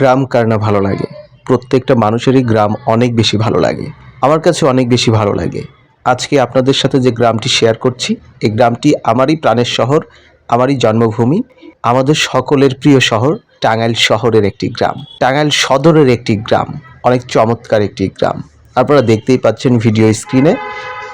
গ্রাম কার না ভালো লাগে? প্রত্যেকটা মানুষেরই গ্রাম অনেক বেশি ভালো লাগে। আমার কাছে অনেক বেশি ভালো লাগে। আজকে আপনাদের সাথে যে গ্রামটি শেয়ার করছি, এই গ্রামটি আমারই প্রাণের শহর, আমারই জন্মভূমি, আমাদের সকলের প্রিয় শহর টাঙ্গাইল শহরের একটি গ্রাম। টাঙ্গাইল সদরের একটি গ্রাম, অনেক চমৎকার একটি গ্রাম। আপনারা দেখতেই পাচ্ছেন ভিডিও স্ক্রিনে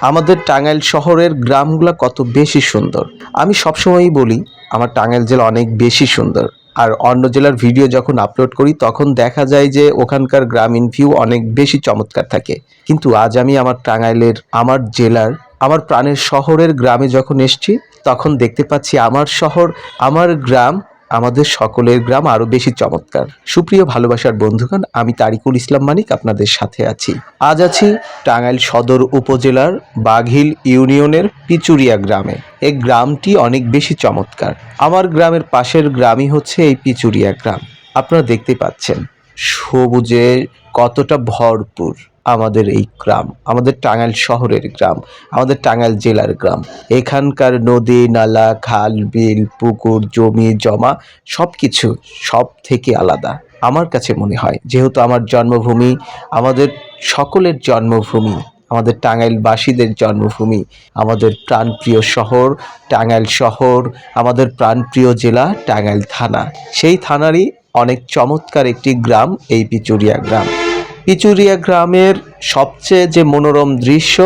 আমাদের টাঙ্গাইল শহরের গ্রামগুলো কত বেশি সুন্দর। আমি সবসময়ই বলি, আমার টাঙ্গাইল জেলা অনেক বেশি সুন্দর। আর অন্য জেলার ভিডিও যখন আপলোড করি, তখন দেখা যায় যে ওখানকার গ্রামীণ ভিউ অনেক বেশি চমৎকার থাকে। কিন্তু আজ আমি আমার টাঙ্গাইলের, আমার জেলার, আমার প্রাণের শহরের গ্রামে যখন এসছি, তখন দেখতে পাচ্ছি আমার শহর, আমার গ্রাম আমাদের সকলের গ্রাম আরও বেশি চমৎকার। সুপ্রিয় ভালোবাসার বন্ধুগণ, আমি তারিকুল ইসলাম মানিক আপনাদের সাথে আছি। আজ আছি টাঙ্গাইল সদর উপজেলার বাঘিল ইউনিয়নের পিচুরিয়া গ্রামে। এই গ্রামটি অনেক বেশি চমৎকার। আমার গ্রামের পাশের গ্রামই হচ্ছে এই পিচুরিয়া গ্রাম। আপনারা দেখতে পাচ্ছেন, সবুজে কতটা ভরপুর। আমাদের এই গ্রাম, আমাদের টাঙ্গাইল শহরের গ্রাম, আমাদের টাঙ্গাইল জেলার গ্রাম। এখানকার নদী, নালা, খাল, বিল, পুকুর, জমি, জমা সব কিছু সব থেকে আলাদা। আমার কাছে মনে হয়, যেহেতু আমার জন্মভূমি, আমাদের সকলের জন্মভূমি, আমাদের টাঙ্গাইলবাসীদের জন্মভূমি, আমাদের প্রাণপ্রিয় শহর টাঙ্গাইল শহর, আমাদের প্রাণপ্রিয় জেলা টাঙ্গাইল থানা। সেই থানারই অনেক চমৎকার একটি গ্রাম, এই পিচুরিয়া গ্রাম। পিচুরিয়া গ্রামের সবচেয়ে যে মনোরম দৃশ্য,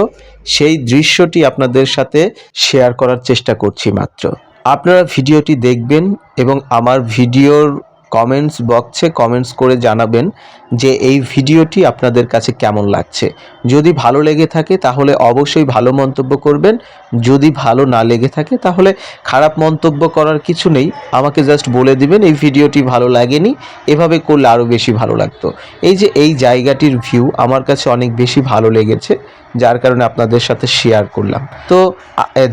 সেই দৃশ্যটি আপনাদের সাথে শেয়ার করার চেষ্টা করছি মাত্র। আপনারা ভিডিওটি দেখবেন এবং আমার ভিডিওর কমেন্টস বক্সে কমেন্টস করে জানাবেন যে এই ভিডিওটি আপনাদের কাছে কেমন লাগছে। যদি ভালো লেগে থাকে তাহলে অবশ্যই ভালো মন্তব্য করবেন যদি ভালো না লেগে থাকে, তাহলে খারাপ মন্তব্য করার কিছু নেই। আমাকে জাস্ট বলে দিবেন, এই ভিডিওটি ভালো লাগেনি, এভাবে করলে আরও বেশি ভালো লাগতো। এই যে এই জায়গাটির ভিউ আমার কাছে অনেক বেশি ভালো লেগেছে, যার কারণে আপনাদের সাথে শেয়ার করলাম। তো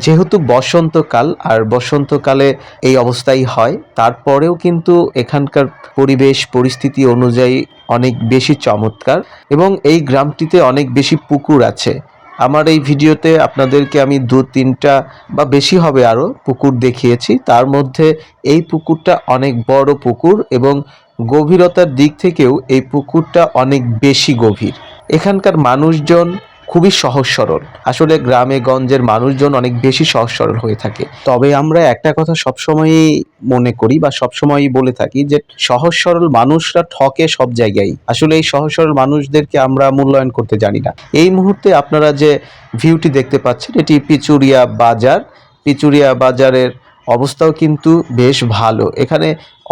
যেহেতু বসন্তকাল, আর বসন্তকালে এই অবস্থাই হয়, তারপরেও কিন্তু এখানকার পরিবেশ, পরিস্থিতি অনুযায়ী অনেক বেশি চমৎকার, এবং এই গ্রামটিতে অনেক বেশি পুকুর আছে। আমার এই ভিডিওতে আপনাদেরকে আমি দু তিনটা বা বেশি হবে আরও পুকুর দেখিয়েছি। তার মধ্যে এই পুকুরটা অনেক বড় পুকুর এবং গভীরতার দিক থেকেও এই পুকুরটা অনেক বেশি গভীর। এখানকার মানুষজন খুবই সহজ সরল। আসলে গ্রামে গঞ্জের মানুষজন অনেক বেশি সহজ সরল হয়ে থাকে। তবে আমরা একটা কথা সবসময়ই মনে করি বা সবসময়ই বলে থাকি যে, সহজ সরল মানুষরা ঠকে সব জায়গায়। আসলে এই সহজ সরল মানুষদেরকে আমরা মূল্যায়ন করতে জানি না। এই মুহূর্তে আপনারা যে ভিউটি দেখতে পাচ্ছেন, এটি পিচুরিয়া বাজার। পিচুরিয়া বাজারের অবস্থাও কিন্তু বেশ ভালো। এখানে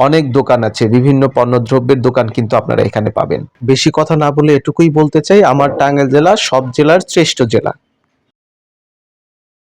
অনেক দোকান আছে, বিভিন্ন পণ্যদ্রব্যের দোকান কিন্তু আপনারা এখানে পাবেন। বেশি কথা না বলে এটুকুই বলতে চাই, আমার টাঙ্গাইল জেলা সব জেলার শ্রেষ্ঠ জেলা।